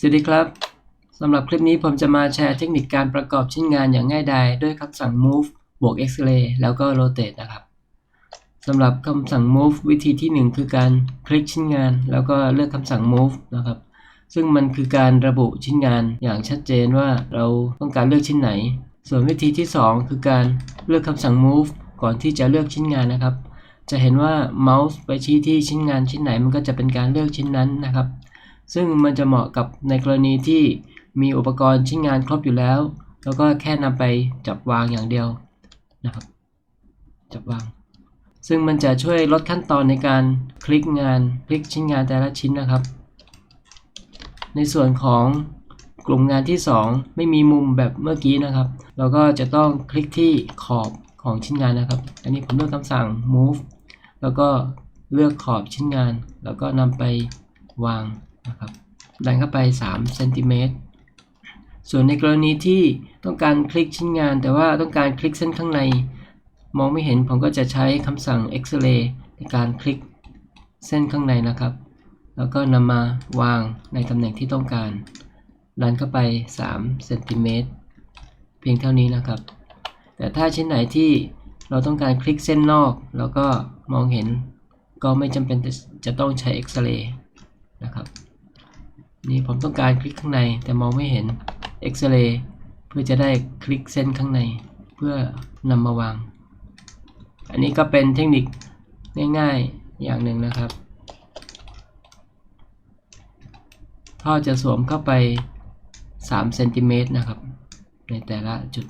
สวัสดีครับ สำหรับคลิปนี้ผมจะมาแชร์เทคนิคการประกอบชิ้นงานอย่างง่ายดายด้วยคำสั่ง move บวก x-ray แล้วก็ rotate นะครับสำหรับคำสั่ง move วิธีที่ 1 คือการคลิกชิ้นงาน แล้วก็เลือกคำสั่ง move นะครับ ซึ่งมันคือการระบุชิ้นงานอย่างชัดเจนว่าเราต้องการเลือกชิ้นไหน ส่วนวิธีที่ 2 คือการเลือกคำสั่ง move ก่อนที่จะเลือกชิ้นงานนะครับ จะเห็นว่าเมาส์ไปชี้ที่ชิ้นงานชิ้นไหนมันก็จะเป็นการเลือกชิ้นนั้นนะครับ ซึ่งมันจะเหมาะกับในกรณีที่มีอุปกรณ์ชิ้นงานครบอยู่แล้ว แล้วก็แค่นำไปจับวางอย่างเดียวนะครับ จับวาง ซึ่งมันจะช่วยลดขั้นตอนในการคลิกงานคลิกชิ้นงานแต่ละชิ้นนะครับ ในส่วนของกลุ่มงานที่ 2 ไม่มีมุมแบบเมื่อกี้นะครับ เราก็จะต้องคลิกที่ขอบของชิ้นงานนะครับ อันนี้ผมเลือกคำสั่ง move แล้วก็เลือกขอบชิ้นงาน แล้วก็นำไปวาง นะครับดันเข้าไป3เซนติเมตรส่วนในกรณีที่ต้องการคลิกชิ้นงาน แต่ว่าต้องการคลิกเส้นข้างใน มองไม่เห็นผมก็จะใช้คำสั่ง X-ray ในการคลิกเส้นข้างในนะครับ แล้วก็นำมาวางในตำแหน่งที่ต้องการดันเข้าไป3เซนติเมตรเพียงเท่านี้นะครับ แต่ถ้าชิ้นไหนที่เราต้องการคลิกเส้นนอก แล้วก็มองเห็นก็ไม่จำเป็นจะต้องใช้ X-ray นะครับ นี่ผมต้องการคลิกข้างในแต่มองไม่เห็น X-ray เพื่อจะได้คลิกเส้นข้างใน เพื่อนำมาวาง อันนี้ก็เป็นเทคนิคง่ายๆอย่างหนึ่งนะครับ ท่อจะสวมเข้าไป3เซนติเมตรนะครับ ในแต่ละจุด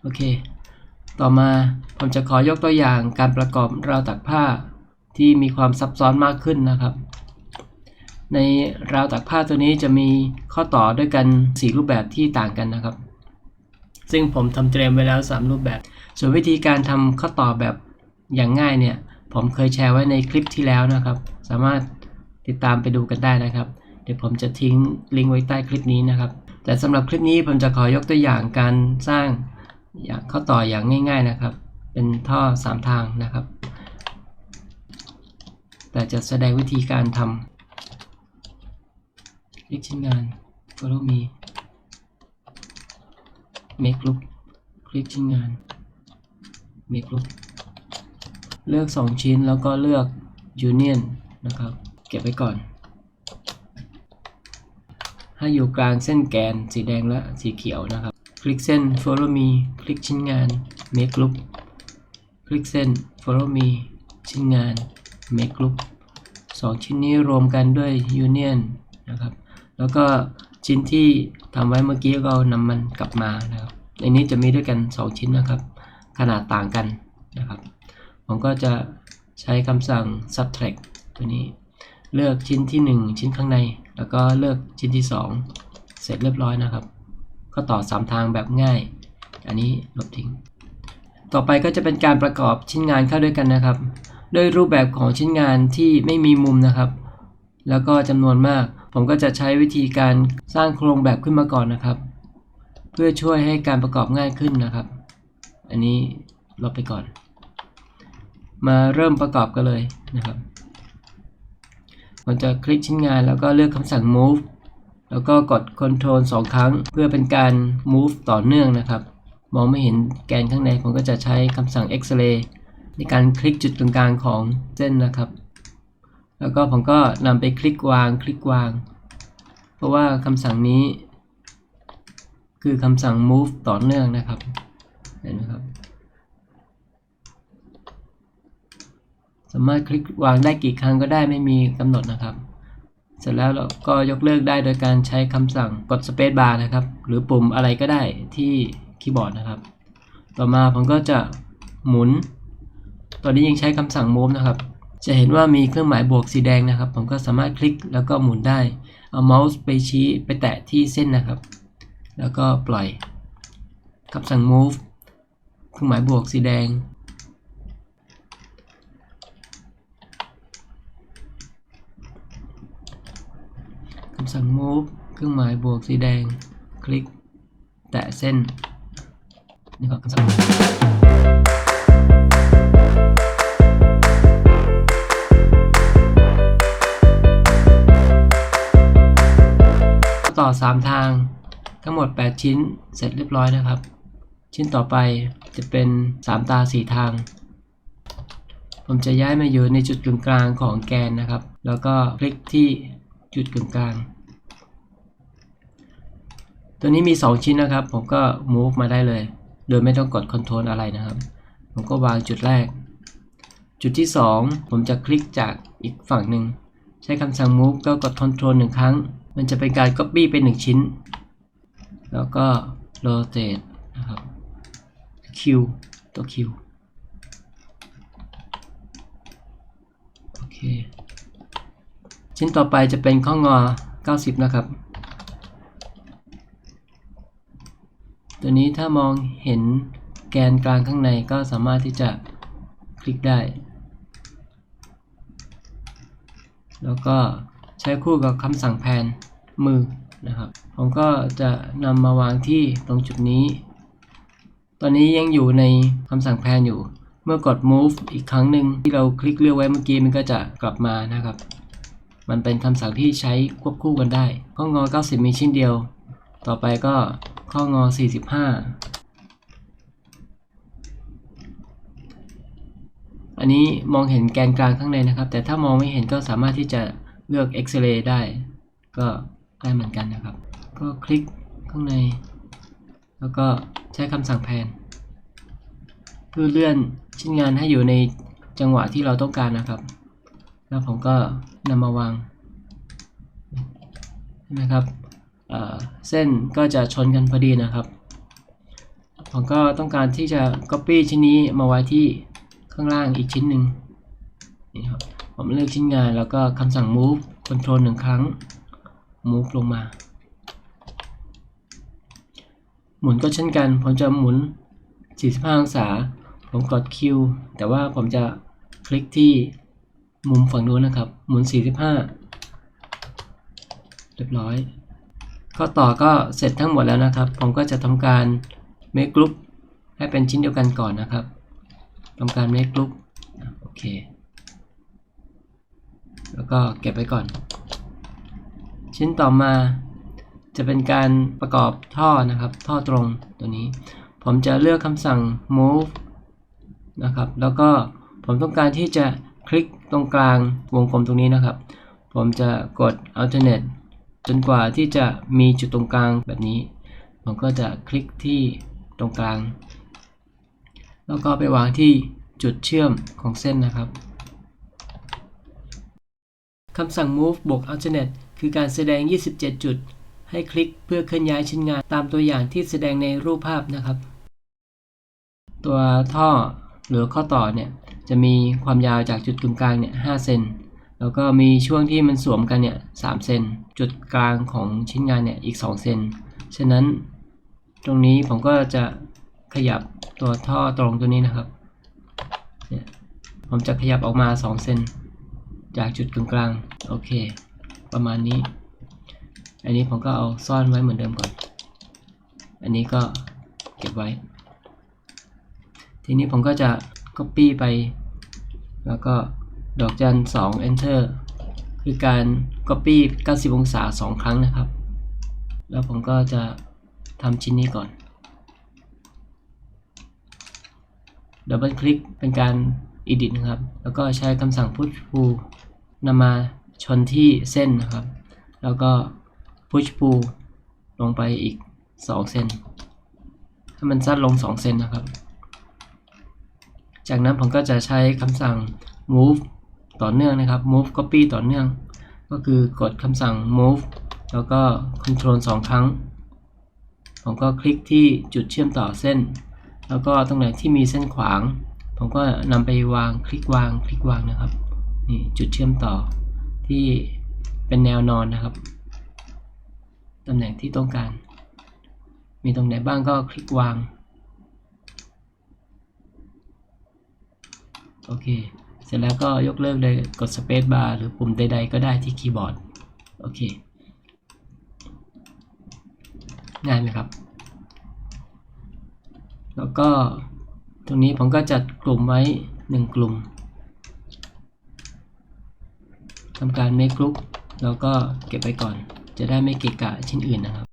โอเค ต่อมาผมจะขอยกตัวอย่างการประกอบราวตักผ้าที่มีความซับซ้อนมากขึ้นนะครับ ในราวตักผ้าตัวนี้จะมีข้อต่อด้วยกัน 4 รูปแบบที่ต่างกันนะครับ ซึ่งผมทำเตรียมไว้แล้ว 3 รูปแบบ ส่วนวิธีการทำข้อต่อแบบอย่างง่ายเนี่ย ผมเคยแชร์ไว้ในคลิปที่แล้วนะครับ สามารถติดตามไปดูกันได้นะครับ เดี๋ยวผมจะทิ้งลิงก์ไว้ใต้คลิปนี้นะครับ แต่สำหรับคลิปนี้ผมจะขอยกตัวอย่างการสร้างอย่างข้อต่ออย่างง่าย ๆนะครับ เป็นท่อ 3 ทางนะครับ แต่จะแสดงวิธีการทำ คลิกชิ้นงาน follow me make loop คลิกชิ้นงาน make loop เลือก 2 ชิ้นแล้วก็เลือก union นะครับ เก็บไว้ก่อน ให้อยู่กลางเส้นแกนสีแดงและสีเขียวนะครับ คลิกเส้น follow me คลิกชิ้นงาน make loop คลิกเส้น follow me ชิ้นงาน make loop สองชิ้นนี้รวมกันด้วย union นะครับ แล้วก็ชิ้นที่ทำไว้เมื่อกี้ก็นำมันกลับมานะครับ ในนี้จะมีด้วยกัน 2 ชิ้นนะครับ ขนาดต่างกันนะครับ ผมก็จะใช้คำสั่ง subtract ตัวนี้ เลือกชิ้นที่ 1 ชิ้นข้างใน แล้วก็เลือกชิ้นที่ 2 เสร็จเรียบร้อยนะครับ ก็ต่อ 3 ทางแบบง่าย อันนี้ลบทิ้ง ต่อไปก็จะเป็นการประกอบชิ้นงานเข้าด้วยกันนะครับด้วยรูปแบบของชิ้นงานที่ไม่มีมุมนะครับ แล้วก็จำนวนมากผมก็จะใช้วิธีการสร้างโครงแบบขึ้นมาก่อนนะครับ เพื่อช่วยให้การประกอบง่ายขึ้นนะครับ อันนี้ลบไปก่อน มาเริ่มประกอบกันเลยนะครับผมจะคลิกชิ้นงานแล้วก็เลือกคำสั่ง move แล้วก็กด Ctrl 2 ครั้ง เพื่อเป็นการ move ต่อเนื่องนะครับ มองไม่เห็นแกนข้างในผมก็จะใช้คำสั่ง X-ray ในการคลิกจุดตรงกลางของเส้นนะครับ แล้วก็ผมก็นำไปคลิกวางคลิกวาง เพราะว่าคำสั่งนี้ คือคำสั่ง move ต่อเนื่องนะครับ เห็นไหมครับ สามารถคลิกวางได้กี่ครั้งก็ได้ไม่มีกำหนดนะครับ เสร็จแล้วเราก็ยกเลิกได้โดยการใช้คำสั่งกด space bar นะครับ หรือปุ่มอะไรก็ได้ที่คีย์บอร์ดนะครับ ต่อมาผมก็จะหมุน ตอนนี้ยังใช้คำสั่ง move นะครับ จะเห็นว่ามีเครื่องหมายบวกสีแดงนะครับ ผมก็สามารถคลิกแล้วก็หมุนได้ เอาเมาส์ไปชี้ไปแตะที่เส้นนะครับ แล้วก็ปล่อยคำสั่ง move เครื่องหมายบวกสีแดง คำสั่ง move เครื่องหมายบวกสีแดง คลิก แตะเส้น นี่ก็คำสั่ง อ 3 ทางทั้งหมด 8 ชิ้นเสร็จเรียบร้อยนะครับ ชิ้นต่อไปจะเป็น 3 ตา 4 ทาง ผมจะย้ายมาอยู่ในจุดกึ่งกลางของแกนนะครับ แล้วก็คลิกที่จุดกึ่งกลาง ตัวนี้มี 2 ชิ้นนะครับ ผมก็ move มาได้เลย โดยไม่ต้องกด control อะไรนะครับ ผมก็วางจุดแรก จุดที่ 2 ผมจะคลิกจากอีกฝั่งหนึ่งใช้คำสั่ง move ก็กด control หนึ่งครั้ง มันจะเป็นการ copy ไป1ชิ้น แล้วก็ rotate นะครับ Q ตัว Q โอเค ชิ้นต่อไปจะเป็นข้องอ 90 นะครับ ตัวนี้ถ้ามองเห็นแกนกลางข้างในก็สามารถที่จะคลิกได้ แล้วก็ใช้คู่กับคำสั่งแพน มือนะครับ ผมก็จะนำมาวางที่ตรงจุดนี้ ตอนนี้ยังอยู่ในคำสั่งแพนอยู่ เมื่อกด move อีกครั้งหนึ่งที่เราคลิกเลือกไว้เมื่อกี้มันก็จะกลับมานะครับ มันเป็นคำสั่งที่ใช้ควบคู่กันได้ ข้องอ 90 มีชิ้นเดียว ต่อไปก็ข้องอ 45อันนี้มองเห็นแกนกลางข้างในนะครับ แต่ถ้ามองไม่เห็นก็สามารถที่จะเลือก X-ray ได้ ก็ ได้เหมือนกันนะครับ ก็คลิกข้างใน แล้วก็ใช้คำสั่งแพนเพื่อเลื่อนชิ้นงานให้อยู่ในจังหวะที่เราต้องการนะครับ แล้วผมก็นำมาวางนะครับเเส้นก็จะชนกันพอดีนะครับ ผมก็ต้องการที่จะ Copy ชิ้นนี้มาไว้ที่ข้างล่างอีกชิ้นหนึ่งนี่ครับผมเลือกชิ้นงานแล้วก็คำสั่ง move control หนึ่งครั้ง move ลงมา หมุนก็เช่นกัน ผมจะหมุน 45 องศา ผมกด Q แต่ว่าผมจะคลิกที่มุมฝั่งนู้นนะครับ หมุน 45 เรียบร้อย ข้อต่อก็เสร็จทั้งหมดแล้วนะครับ ผมก็จะทำการ make group ให้เป็นชิ้นเดียวกันก่อนนะครับทำการ make group โอเค แล้วก็เก็บไว้ก่อน ชิ้นต่อมาจะเป็นการประกอบท่อนะครับ ท่อตรงตัวนี้ ผมจะเลือกคำสั่ง move นะครับ แล้วก็ผมต้องการที่จะคลิกตรงกลางวงกลมตรงนี้นะครับ ผมจะกด alternate จนกว่าที่จะมีจุดตรงกลางแบบนี้ ผมก็จะคลิกที่ตรงกลาง แล้วก็ไปวางที่จุดเชื่อมของเส้นนะครับคำสั่ง move บวก alternate คือการแสดง 27 จุด ให้คลิกเพื่อเคลื่อนย้ายชิ้นงานตามตัวอย่างที่แสดงในรูปภาพนะครับ ตัวท่อหรือข้อต่อเนี่ยจะมีความยาวจากจุดกึ่งกลางเนี่ย5เซนแล้วก็มีช่วงที่มันสวมกันเนี่ย3เซนจุดกลางของชิ้นงานเนี่ยอีก2เซนฉะนั้นตรงนี้ผมก็จะขยับตัวท่อตรงตัวนี้นะครับเนี่ยผมจะขยับออกมา2เซนจากจุดกึ่งกลางโอเค ประมาณนี้ อันนี้ผมก็เอาซ่อนไว้เหมือนเดิมก่อน อันนี้ก็เก็บไว้ ทีนี้ผมก็จะ copy ไป แล้วก็ดอกจัน2 enter คือการ copy 90 องศา 2 ครั้งนะครับ แล้วผมก็จะทำชิ้นนี้ก่อนดับเบิลคลิกเป็นการ edit นะครับ แล้วก็ใช้คำสั่ง push pull นำมา ชนที่เส้นนะครับ แล้วก็ push pull ลงไปอีก 2เซนให้มันสั้นลง 2เซนนะครับ จากนั้นผมก็จะใช้คำสั่ง move ต่อเนื่องนะครับ move copy ต่อเนื่อง ก็คือกดคำสั่ง move แล้วก็ control 2 ครั้ง ผมก็คลิกที่จุดเชื่อมต่อเส้น แล้วก็ตรงไหนที่มีเส้นขวาง ผมก็นำไปวางคลิกวางคลิกวางนะครับ นี่จุดเชื่อมต่อ ที่เป็นแนวนอนนะครับ ตำแหน่งที่ต้องการ มีตรงไหนบ้างก็คลิกวาง โอเค เสร็จแล้วก็ยกเลิกเลยกด Space Bar หรือปุ่มใด ๆ ก็ได้ที่คีย์บอร์ด โอเค ง่ายไหมครับ แล้วก็ตรงนี้ผมก็จัดกลุ่มไว้ 1 กลุ่ม ทำการ make group แล้วก็เก็บไว้ก่อน จะได้ไม่เกะกะชิ้นอื่นนะครับ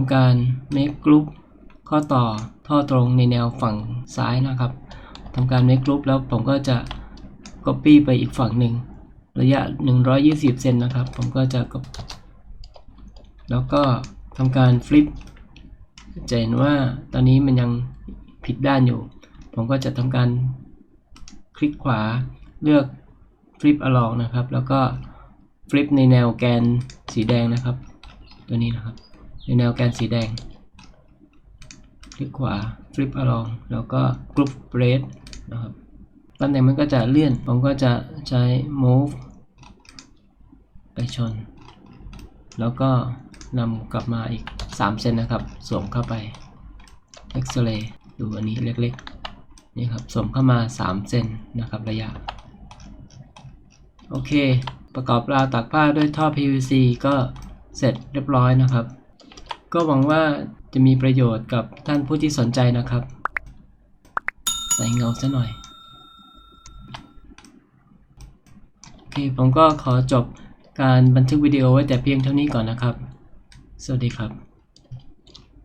ทำการ make group ข้อต่อท่อตรงในแนวฝั่งซ้ายนะครับทำการ make group แล้วผมก็จะ copy ไปอีกฝั่งหนึ่งระยะ 120 เซนนะครับ ผมก็จะ copy แล้วก็ทำการ flip จะเห็นว่าตอนนี้มันยังผิดด้านอยู่ ผมก็จะทำการคลิกขวาเลือก flip along นะครับ แล้วก็ flip ในแนวแกนสีแดงนะครับ ตัวนี้นะครับ ในแนวแกนสีแดงคลิกขวา flip along แล้วก็ group break นะครับตำแหน่งมันก็จะเลื่อน ผมก็จะใช้ move ไปชน แล้วก็นำกลับมาอีก 3 เซนนะครับ สวมเข้าไป X-ray ดูอันนี้เล็กๆ นี่ครับ สวมเข้ามา 3 เซนนะครับระยะ โอเค ประกอบราวตากผ้าด้วยท่อ PVC ก็เสร็จเรียบร้อยนะครับ ก็หวังว่าจะมีประโยชน์กับท่านผู้ที่สนใจนะครับ ใส่เงาซะหน่อย โอเค ผมก็ขอจบการบันทึกวิดีโอไว้แต่เพียงเท่านี้ก่อนนะครับ สวัสดีครับ